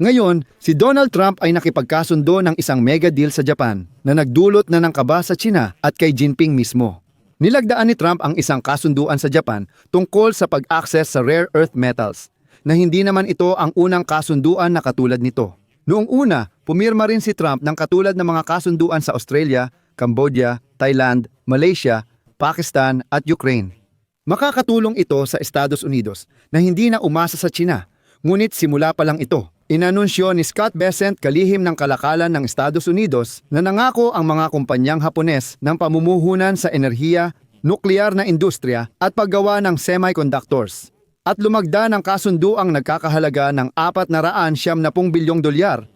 Ngayon, si Donald Trump ay nakipagkasundo ng isang mega deal sa Japan na nagdulot na ng kaba sa China at kay Jinping mismo. Nilagdaan ni Trump ang isang kasunduan sa Japan tungkol sa pag-access sa rare earth metals na hindi naman ito ang unang kasunduan na katulad nito. Noong una, pumirma rin si Trump ng katulad ng mga kasunduan sa Australia, Cambodia, Thailand, Malaysia, Pakistan at Ukraine. Makakatulong ito sa Estados Unidos na hindi na umasa sa China, ngunit simula pa lang ito. Inanunsyo ni Scott Bessent kalihim ng kalakalan ng Estados Unidos na nangako ang mga kumpanyang Hapones ng pamumuhunan sa enerhiya, nuklear na industriya at paggawa ng semiconductors. At lumagda ng kasunduang nagkakahalaga ng 470 bilyong dolyar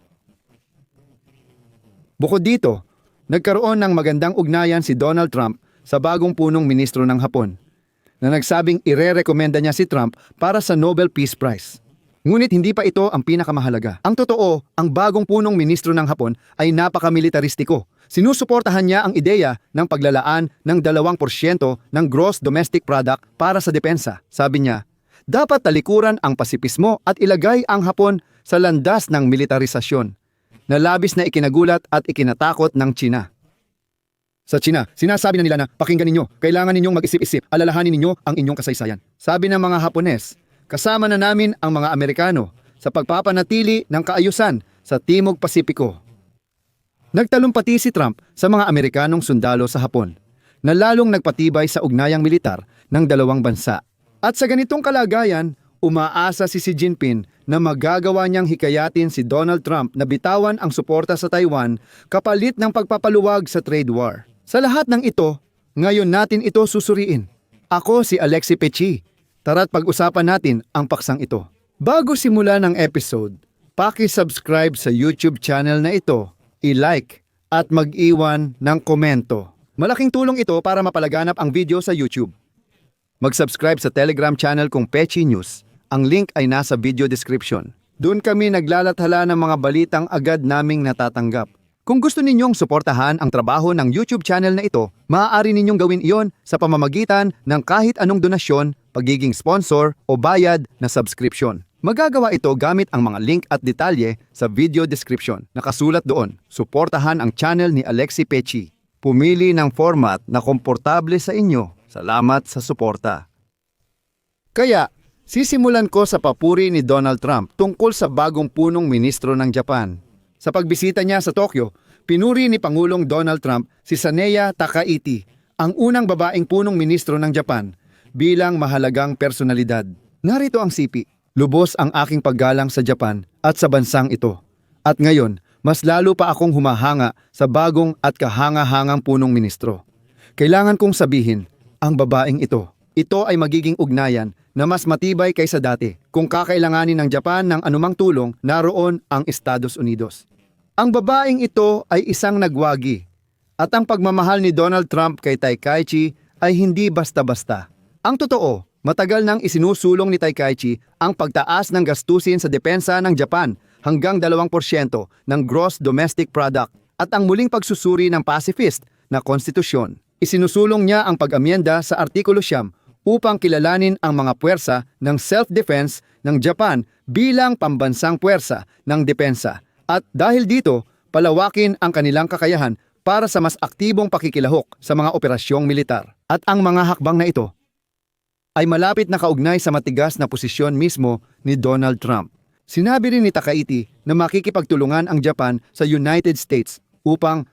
Bukod dito, nagkaroon ng magandang ugnayan si Donald Trump sa bagong punong ministro ng Hapon na nagsabing ire-rekomenda niya si Trump para sa Nobel Peace Prize. Ngunit hindi pa ito ang pinakamahalaga. Ang totoo, ang bagong punong ministro ng Hapon ay napakamilitaristiko. Sinusuportahan niya ang ideya ng paglalaan ng 2% ng gross domestic product para sa depensa. Sabi niya, dapat talikuran ang pasipismo at ilagay ang Hapon sa landas ng militarisasyon na labis na ikinagulat at ikinatakot ng China. Sa China, sinasabi na nila na pakinggan ninyo, kailangan ninyong mag-isip-isip, alalahanin ninyo ang inyong kasaysayan. Sabi ng mga Hapones, kasama na namin ang mga Amerikano sa pagpapanatili ng kaayusan sa Timog Pasipiko. Nagtalumpati si Trump sa mga Amerikanong sundalo sa Hapon na lalong nagpatibay sa ugnayang militar ng dalawang bansa. At sa ganitong kalagayan, umaasa si Xi Jinping na magagawa niyang hikayatin si Donald Trump na bitawan ang suporta sa Taiwan kapalit ng pagpapaluwag sa trade war. Sa lahat ng ito, ngayon natin ito susuriin. Ako si Alexi Pechi. Tara't pag-usapan natin ang paksang ito. Bago simula ng episode, paki-subscribe sa YouTube channel na ito, i-like at mag-iwan ng komento. Malaking tulong ito para mapalaganap ang video sa YouTube. Mag-subscribe sa Telegram channel kong Pechi News. Ang link ay nasa video description. Doon kami naglalathala ng mga balitang agad naming natatanggap. Kung gusto ninyong suportahan ang trabaho ng YouTube channel na ito, maaari ninyong gawin iyon sa pamamagitan ng kahit anong donasyon, pagiging sponsor o bayad na subscription. Magagawa ito gamit ang mga link at detalye sa video description. Nakasulat doon, suportahan ang channel ni Alexi Pechi. Pumili ng format na komportable sa inyo. Salamat sa suporta. Kaya, sisimulan ko sa papuri ni Donald Trump tungkol sa bagong punong ministro ng Japan. Sa pagbisita niya sa Tokyo, pinuri ni Pangulong Donald Trump si Saneya Takaichi, ang unang babaeng punong ministro ng Japan, bilang mahalagang personalidad. Narito ang sipi. Lubos ang aking paggalang sa Japan at sa bansang ito. At ngayon, mas lalo pa akong humahanga sa bagong at kahanga-hangang punong ministro. Kailangan kong sabihin, ang babaeng ito, ito ay magiging ugnayan na mas matibay kaysa dati. Kung kakailanganin ng Japan ng anumang tulong, naroon ang Estados Unidos. Ang babaeng ito ay isang nagwagi. At ang pagmamahal ni Donald Trump kay Taikaichi ay hindi basta-basta. Ang totoo, matagal nang isinusulong ni Taikaichi ang pagtaas ng gastusin sa depensa ng Japan hanggang 2% ng gross domestic product at ang muling pagsusuri ng pacifist na konstitusyon. Isinusulong niya ang pag-amyenda sa Artikulo Siyam upang kilalanin ang mga puwersa ng self-defense ng Japan bilang pambansang puwersa ng depensa. At dahil dito, palawakin ang kanilang kakayahan para sa mas aktibong pakikilahok sa mga operasyong militar. At ang mga hakbang na ito ay malapit na kaugnay sa matigas na posisyon mismo ni Donald Trump. Sinabi rin ni Takaichi na makikipagtulungan ang Japan sa United States upang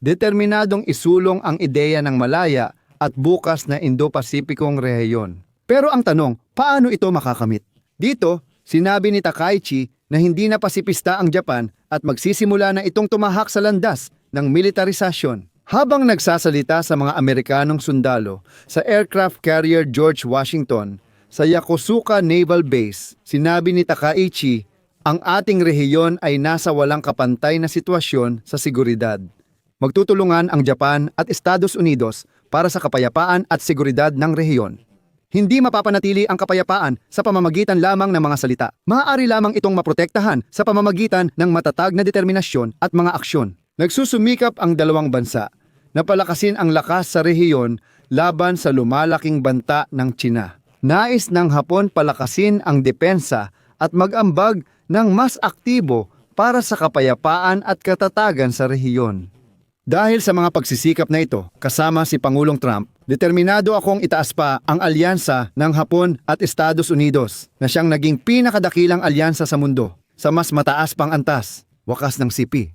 determinadong isulong ang ideya ng Malaya at bukas na Indo-Pasipikong rehiyon. Pero ang tanong, paano ito makakamit? Dito, sinabi ni Takaichi na hindi na pasipista ang Japan at magsisimula na itong tumahak sa landas ng militarisasyon. Habang nagsasalita sa mga Amerikanong sundalo sa aircraft carrier George Washington sa Yokosuka Naval Base, sinabi ni Takaichi, ang ating rehiyon ay nasa walang kapantay na sitwasyon sa seguridad. Magtutulungan ang Japan at Estados Unidos para sa kapayapaan at seguridad ng rehiyon. Hindi mapapanatili ang kapayapaan sa pamamagitan lamang ng mga salita. Maaari lamang itong maprotektahan sa pamamagitan ng matatag na determinasyon at mga aksyon. Nagsusumikap ang dalawang bansa na palakasin ang lakas sa rehiyon laban sa lumalaking banta ng China. Nais ng Hapon palakasin ang depensa at mag-ambag ng mas aktibo para sa kapayapaan at katatagan sa rehiyon. Dahil sa mga pagsisikap na ito, kasama si Pangulong Trump, determinado akong itaas pa ang alyansa ng Hapon at Estados Unidos na siyang naging pinakadakilang alyansa sa mundo sa mas mataas pang antas, wakas ng CP.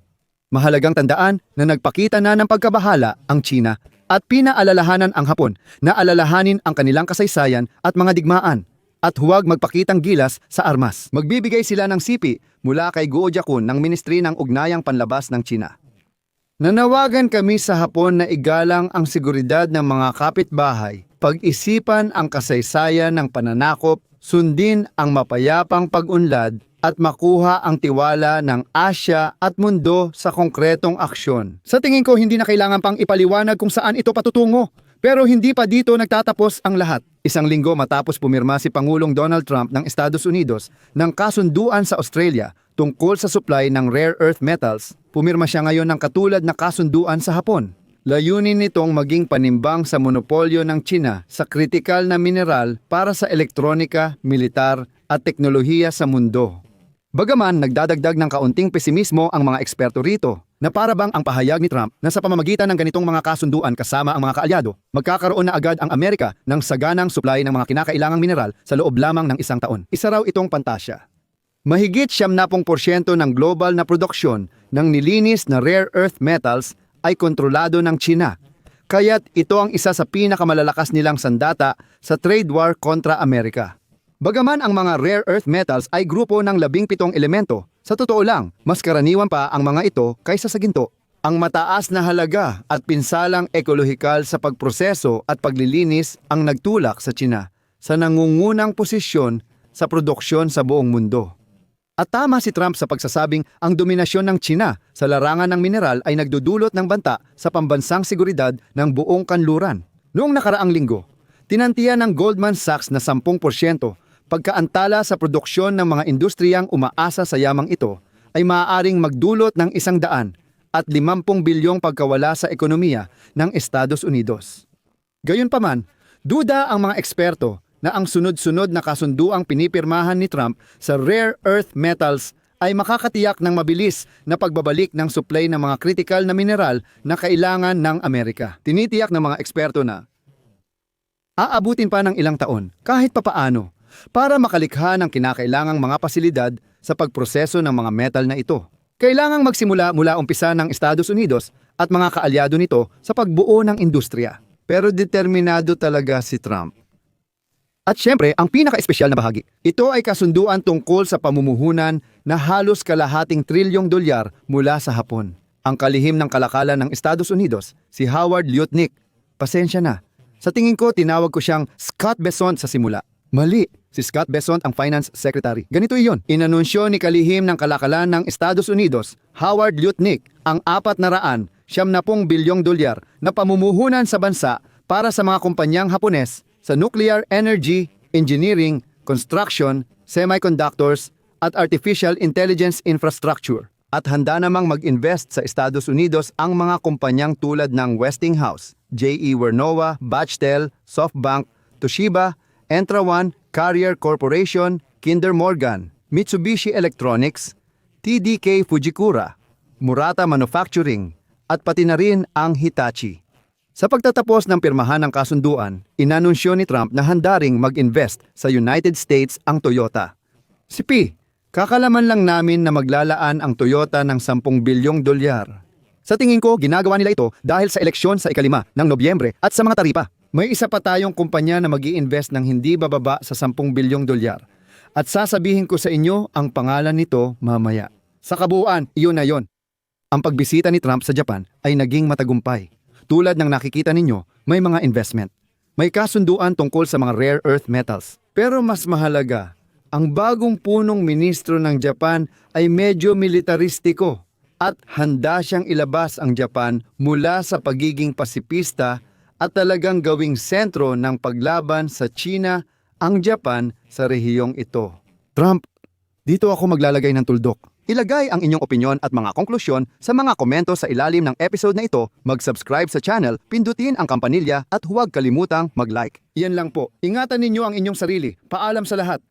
Mahalagang tandaan na nagpakita na ng pagkabahala ang China at pinaalalahanan ang Hapon na alalahanin ang kanilang kasaysayan at mga digmaan at huwag magpakitang gilas sa armas. Magbibigay sila ng CP mula kay Guo Jiakun ng Ministry ng Ugnayang Panlabas ng China. Nanawagan kami sa Hapon na igalang ang seguridad ng mga kapitbahay, pag-isipan ang kasaysayan ng pananakop, sundin ang mapayapang pag-unlad at makuha ang tiwala ng Asya at mundo sa konkretong aksyon. Sa tingin ko hindi na kailangan pang ipaliwanag kung saan ito patutungo. Pero hindi pa dito nagtatapos ang lahat. Isang linggo matapos pumirma si Pangulong Donald Trump ng Estados Unidos ng kasunduan sa Australia tungkol sa supply ng rare earth metals, pumirma siya ngayon ng katulad na kasunduan sa Hapon. Layunin nitong maging panimbang sa monopolyo ng China sa kritikal na mineral para sa elektronika, militar at teknolohiya sa mundo. Bagaman nagdadagdag ng kaunting pesimismo ang mga eksperto rito na para ang pahayag ni Trump na sa pamamagitan ng ganitong mga kasunduan kasama ang mga kaalyado, magkakaroon na agad ang Amerika ng saganang supply ng mga kinakailangang mineral sa loob lamang ng isang taon. Isa raw itong pantasya. Mahigit siyam na pong porsyento ng global na produksyon ng nilinis na rare earth metals ay kontrolado ng China. Kaya't ito ang isa sa pinakamalalakas nilang sandata sa trade war kontra Amerika. Bagaman ang mga rare earth metals ay grupo ng labing pitong elemento, sa totoo lang, mas karaniwan pa ang mga ito kaysa sa ginto. Ang mataas na halaga at pinsalang ekolohikal sa pagproseso at paglilinis ang nagtulak sa China sa nangungunang posisyon sa produksyon sa buong mundo. At tama si Trump sa pagsasabing ang dominasyon ng China sa larangan ng mineral ay nagdudulot ng banta sa pambansang seguridad ng buong kanluran. Noong nakaraang linggo, tinantiya ng Goldman Sachs na 10% pagkaantala sa produksyon ng mga industriyang umaasa sa yamang ito ay maaaring magdulot ng isang daan at 50 bilyong pagkawala sa ekonomiya ng Estados Unidos. Gayunpaman, duda ang mga eksperto na ang sunod-sunod na kasunduang pinipirmahan ni Trump sa rare earth metals ay makakatiyak ng mabilis na pagbabalik ng supply ng mga kritikal na mineral na kailangan ng Amerika. Tinitiyak ng mga eksperto na aabutin pa ng ilang taon kahit papaano para makalikha ng kinakailangang mga pasilidad sa pagproseso ng mga metal na ito. Kailangang magsimula mula umpisa ng Estados Unidos at mga kaalyado nito sa pagbuo ng industriya. Pero determinado talaga si Trump. At syempre, ang pinaka-espesyal na bahagi. Ito ay kasunduan tungkol sa pamumuhunan na halos kalahating trilyong dolyar mula sa Hapon. Ang kalihim ng kalakalan ng Estados Unidos, si Howard Lutnick. Pasensya na. Sa tingin ko, tinawag ko siyang Scott Besson sa simula. Mali. Si Scott Besson ang Finance Secretary. Ganito iyon. Inanunsyo ni kalihim ng kalakalan ng Estados Unidos, Howard Lutnick, ang apat na raan, siyam na pong bilyong dolyar na pamumuhunan sa bansa para sa mga kumpanyang Hapones sa nuclear energy, engineering, construction, semiconductors, at artificial intelligence infrastructure. At handa namang mag-invest sa Estados Unidos ang mga kumpanyang tulad ng Westinghouse, JE Wernowa, Bachtel, SoftBank, Toshiba, Entra1, Carrier Corporation, Kinder Morgan, Mitsubishi Electronics, TDK Fujikura, Murata Manufacturing, at pati na rin ang Hitachi. Sa pagtatapos ng pirmahan ng kasunduan, inanunsyo ni Trump na handa ring mag-invest sa United States ang Toyota. Si P, kakalaman lang namin na maglalaan ang Toyota ng 10 bilyong dolyar. Sa tingin ko, ginagawa nila ito dahil sa eleksyon sa ikalima ng Nobyembre at sa mga taripa. May isa pa tayong kumpanya na mag invest ng hindi bababa sa 10 bilyong dolyar. At sasabihin ko sa inyo ang pangalan nito mamaya. Sa kabuuan, iyon na yon. Ang pagbisita ni Trump sa Japan ay naging matagumpay. Tulad ng nakikita ninyo, may mga investment. May kasunduan tungkol sa mga rare earth metals. Pero mas mahalaga, ang bagong punong ministro ng Japan ay medyo militaristiko at handa siyang ilabas ang Japan mula sa pagiging pasipista at talagang gawing sentro ng paglaban sa China ang Japan sa rehiyong ito. Trump, dito ako maglalagay ng tuldok. Ilagay ang inyong opinyon at mga konklusyon sa mga komento sa ilalim ng episode na ito, mag-subscribe sa channel, pindutin ang kampanilya at huwag kalimutang mag-like. Yan lang po. Ingatan ninyo ang inyong sarili. Paalam sa lahat.